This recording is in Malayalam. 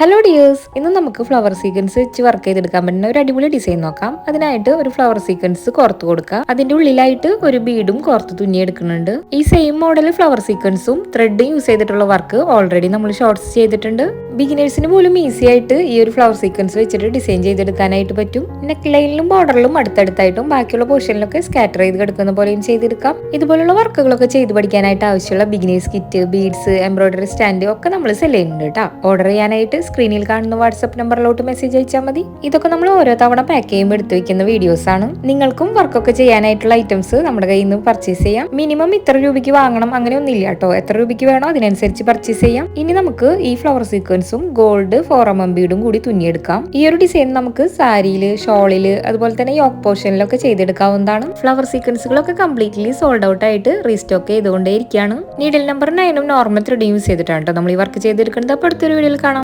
ഹലോ ഡിയേഴ്സ് ഇന്ന് നമുക്ക് ഫ്ലവർ സീക്വൻസ് വെച്ച് വർക്ക് ചെയ്തെടുക്കാൻ പറ്റുന്ന ഒരു അടിപൊളി ഡിസൈൻ നോക്കാം. അതിനായിട്ട് ഒരു ഫ്ലവർ സീക്വൻസ് കോർത്ത് കൊടുക്കുക. അതിന്റെ ഉള്ളിലായിട്ട് ഒരു ബീഡും കോർത്ത് തുന്നിയെടുക്കുന്നുണ്ട്. ഈ സെയിം മോഡൽ ഫ്ലവർ സീക്വൻസും ത്രെഡും യൂസ് ചെയ്തിട്ടുള്ള വർക്ക് ഓൾറെഡി നമ്മൾ ഷോർട്ട്സ് ചെയ്തിട്ടുണ്ട്. ബിഗിനേഴ്സിന് പോലും ഈസി ആയിട്ട് ഈ ഒരു ഫ്ലവർ സീക്വൻസ് വെച്ചിട്ട് ഡിസൈൻ ചെയ്തെടുക്കാനായിട്ട് പറ്റും. നെക്ക് ലൈനിലും ബോർഡറിലും അടുത്തടുത്തായിട്ടും ബാക്കിയുള്ള പോർഷനിലൊക്കെ സ്കാറ്റർ ചെയ്ത് കിടക്കുന്ന പോലെയും ചെയ്തെടുക്കാം. ഇതുപോലുള്ള വർക്കുകളൊക്കെ ചെയ്ത് പഠിക്കാനായിട്ട് ആവശ്യമുള്ള beginners kit beads embroidery stand ഒക്കെ നമ്മൾ സെൽ ചെയ്യുന്നുണ്ട് കേട്ടോ ഓർഡർ ചെയ്യാനായിട്ട് സ്ക്രീനിൽ കാണുന്ന വാട്സ്ആപ്പ് നമ്പറിലോട്ട് മെസ്സേജ് അയച്ചാൽ മതി. ഇതൊക്കെ നമ്മൾ ഓരോ തവണ പാക്ക് ചെയ്യുമ്പോൾ എടുത്തു വെക്കുന്ന വീഡിയോസ് ആണ്. നിങ്ങൾക്കും വർക്കൊക്കെ ചെയ്യാനായിട്ടുള്ള ഐറ്റംസ് നമ്മുടെ കയ്യിൽ നിന്ന് പർച്ചേസ് ചെയ്യാം. മിനിമം ഇത്ര രൂപയ്ക്ക് വാങ്ങണം അങ്ങനെ ഒന്നുമില്ല കേട്ടോ എത്ര രൂപയ്ക്ക് വേണോ അതിനനുസരിച്ച് പർച്ചേസ് ചെയ്യാം. ഇനി നമുക്ക് ഈ ഫ്ലവർ സീക്വൻസും ഗോൾഡ് ഫോറം ബീഡും കൂടി തുന്നിയെടുക്കാം. ഈ ഒരു ഡിസൈൻ നമുക്ക് സാരിയിൽ ഷോളിൽ അതുപോലെ തന്നെ യോക്ക് പോർഷനിലൊക്കെ ചെയ്തെടുക്കാവുന്നതാണ്. ഫ്ലവർ സീക്വൻസുകളൊക്കെ കംപ്ലീറ്റ്ലി സോൾഡ് ഔട്ട് ആയിട്ട് റീസ്റ്റോക്ക് ചെയ്തുകൊണ്ടേ ഇരിക്കുകയാണ് നീഡിൽ നമ്പർ നയനും നോർമൽ ത്രീഡിയും യൂസ് ചെയ്തിട്ടാണ് കേട്ടോ നമ്മൾ ഈ വർക്ക് ചെയ്തെടുക്കുന്നത്. അപ്പോൾ അടുത്തൊരു വീഡിയോയിൽ കാണാം.